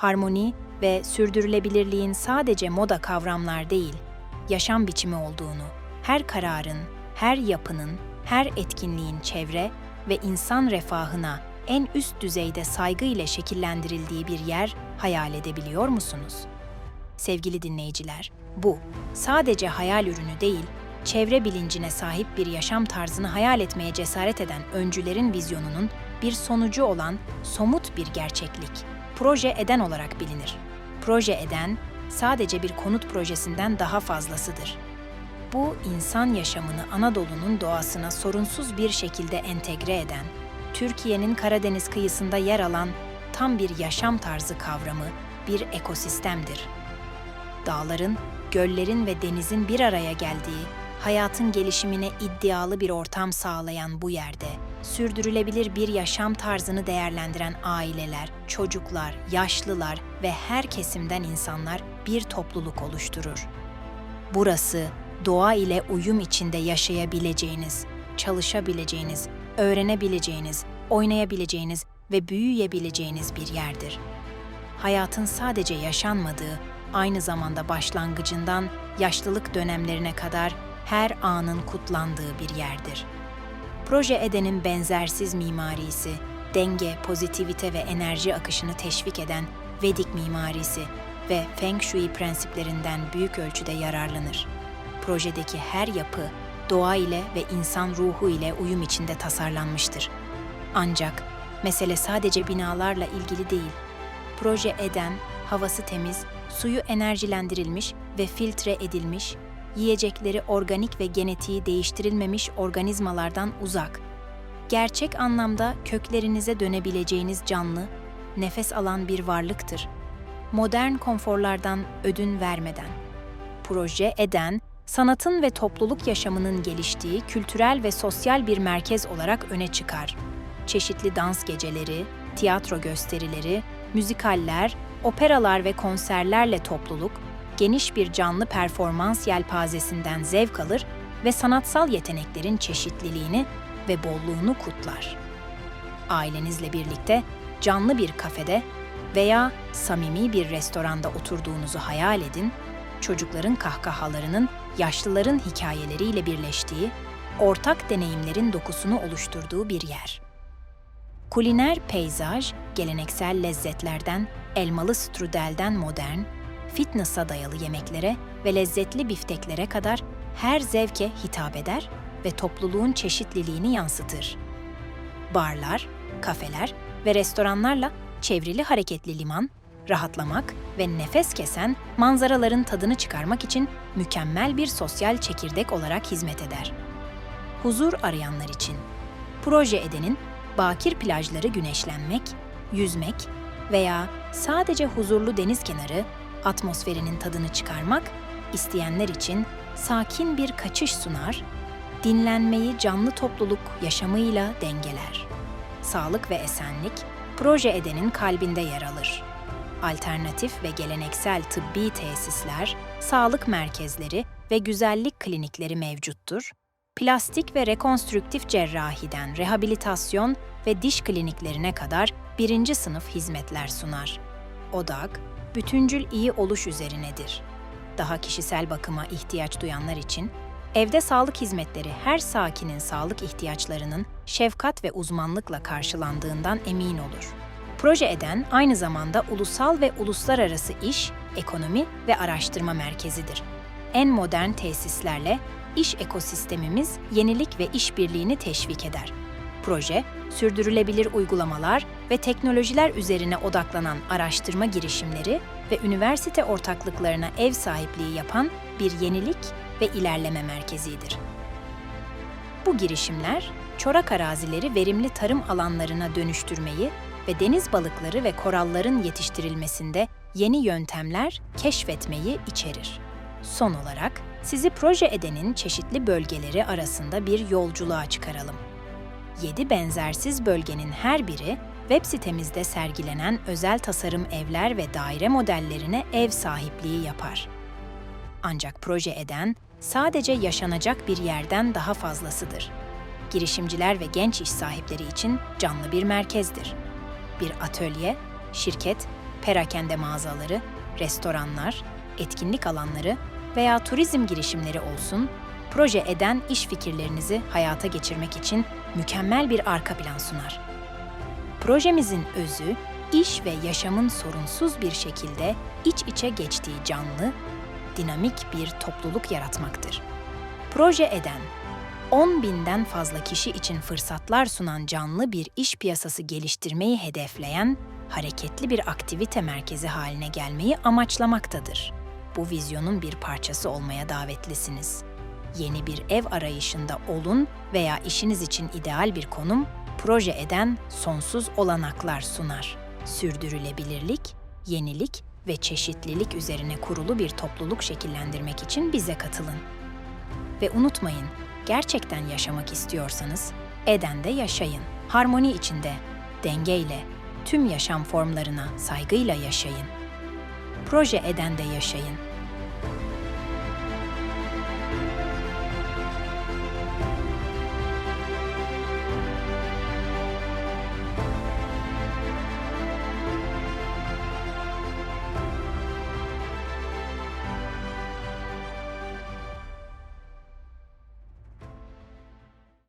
harmoni ve sürdürülebilirliğin sadece moda kavramlar değil, yaşam biçimi olduğunu, her kararın, her yapının, her etkinliğin çevre ve insan refahına en üst düzeyde saygı ile şekillendirildiği bir yer hayal edebiliyor musunuz? Sevgili dinleyiciler, bu sadece hayal ürünü değil, çevre bilincine sahip bir yaşam tarzını hayal etmeye cesaret eden öncülerin vizyonunun bir sonucu olan somut bir gerçeklik. Proje Eden olarak bilinir. Proje Eden sadece bir konut projesinden daha fazlasıdır. Bu insan yaşamını Anadolu'nun doğasına sorunsuz bir şekilde entegre eden, Türkiye'nin Karadeniz kıyısında yer alan tam bir yaşam tarzı kavramı, bir ekosistemdir. Dağların, göllerin ve denizin bir araya geldiği, hayatın gelişimine iddialı bir ortam sağlayan bu yerde, sürdürülebilir bir yaşam tarzını değerlendiren aileler, çocuklar, yaşlılar ve her kesimden insanlar bir topluluk oluşturur. Burası doğa ile uyum içinde yaşayabileceğiniz, çalışabileceğiniz, öğrenebileceğiniz, oynayabileceğiniz ve büyüyebileceğiniz bir yerdir. Hayatın sadece yaşanmadığı, aynı zamanda başlangıcından yaşlılık dönemlerine kadar her anın kutlandığı bir yerdir. Proje Eden'in benzersiz mimarisi, denge, pozitivite ve enerji akışını teşvik eden Vedik mimarisi ve Feng Shui prensiplerinden büyük ölçüde yararlanır. Projedeki her yapı doğa ile ve insan ruhu ile uyum içinde tasarlanmıştır. Ancak mesele sadece binalarla ilgili değil. Proje Eden, havası temiz, suyu enerjilendirilmiş ve filtre edilmiş, yiyecekleri organik ve genetiği değiştirilmemiş organizmalardan uzak, gerçek anlamda köklerinize dönebileceğiniz canlı, nefes alan bir varlıktır. Modern konforlardan ödün vermeden. Proje Eden, sanatın ve topluluk yaşamının geliştiği kültürel ve sosyal bir merkez olarak öne çıkar. Çeşitli dans geceleri, tiyatro gösterileri, müzikaller, operalar ve konserlerle topluluk, geniş bir canlı performans yelpazesinden zevk alır ve sanatsal yeteneklerin çeşitliliğini ve bolluğunu kutlar. Ailenizle birlikte canlı bir kafede veya samimi bir restoranda oturduğunuzu hayal edin, çocukların kahkahalarının yaşlıların hikayeleriyle birleştiği, ortak deneyimlerin dokusunu oluşturduğu bir yer. Kuliner peyzaj, geleneksel lezzetlerden elmalı strudelden modern, fitness'a dayalı yemeklere ve lezzetli bifteklere kadar her zevke hitap eder ve topluluğun çeşitliliğini yansıtır. Barlar, kafeler ve restoranlarla çevrili hareketli liman, rahatlamak ve nefes kesen manzaraların tadını çıkarmak için mükemmel bir sosyal çekirdek olarak hizmet eder. Huzur arayanlar için Proje Eden'in bakir plajları güneşlenmek, yüzmek veya sadece huzurlu deniz kenarı atmosferinin tadını çıkarmak isteyenler için sakin bir kaçış sunar, dinlenmeyi canlı topluluk yaşamıyla dengeler. Sağlık ve esenlik Proje Eden'in kalbinde yer alır. Alternatif ve geleneksel tıbbi tesisler, sağlık merkezleri ve güzellik klinikleri mevcuttur. Plastik ve rekonstrüktif cerrahiden rehabilitasyon ve diş kliniklerine kadar birinci sınıf hizmetler sunar. Odak, bütüncül iyi oluş üzerinedir. Daha kişisel bakıma ihtiyaç duyanlar için, evde sağlık hizmetleri her sakinin sağlık ihtiyaçlarının şefkat ve uzmanlıkla karşılandığından emin olur. Proje Eden aynı zamanda ulusal ve uluslararası iş, ekonomi ve araştırma merkezidir. En modern tesislerle iş ekosistemimiz yenilik ve işbirliğini teşvik eder. Proje, sürdürülebilir uygulamalar ve teknolojiler üzerine odaklanan araştırma girişimleri ve üniversite ortaklıklarına ev sahipliği yapan bir yenilik ve ilerleme merkezidir. Bu girişimler, çorak arazileri verimli tarım alanlarına dönüştürmeyi ve deniz balıkları ve koralların yetiştirilmesinde yeni yöntemler keşfetmeyi içerir. Son olarak, sizi proje edenin çeşitli bölgeleri arasında bir yolculuğa çıkaralım. 7 benzersiz bölgenin her biri web sitemizde sergilenen özel tasarım evler ve daire modellerine ev sahipliği yapar. Ancak proje eden sadece yaşanacak bir yerden daha fazlasıdır. Girişimciler ve genç iş sahipleri için canlı bir merkezdir. Bir atölye, şirket perakende mağazaları, restoranlar, etkinlik alanları veya turizm girişimleri olsun, proje eden iş fikirlerinizi hayata geçirmek için mükemmel bir arka plan sunar. Projemizin özü, iş ve yaşamın sorunsuz bir şekilde iç içe geçtiği canlı, dinamik bir topluluk yaratmaktır. Proje eden, 10 binden fazla kişi için fırsatlar sunan canlı bir iş piyasası geliştirmeyi hedefleyen, hareketli bir aktivite merkezi haline gelmeyi amaçlamaktadır. Bu vizyonun bir parçası olmaya davetlisiniz. Yeni bir ev arayışında olun veya işiniz için ideal bir konum, proje eden sonsuz olanaklar sunar. Sürdürülebilirlik, yenilik ve çeşitlilik üzerine kurulu bir topluluk şekillendirmek için bize katılın. Ve unutmayın, gerçekten yaşamak istiyorsanız, Eden'de yaşayın. Harmoni içinde, dengeyle, tüm yaşam formlarına saygıyla yaşayın. Proje Eden'de yaşayın.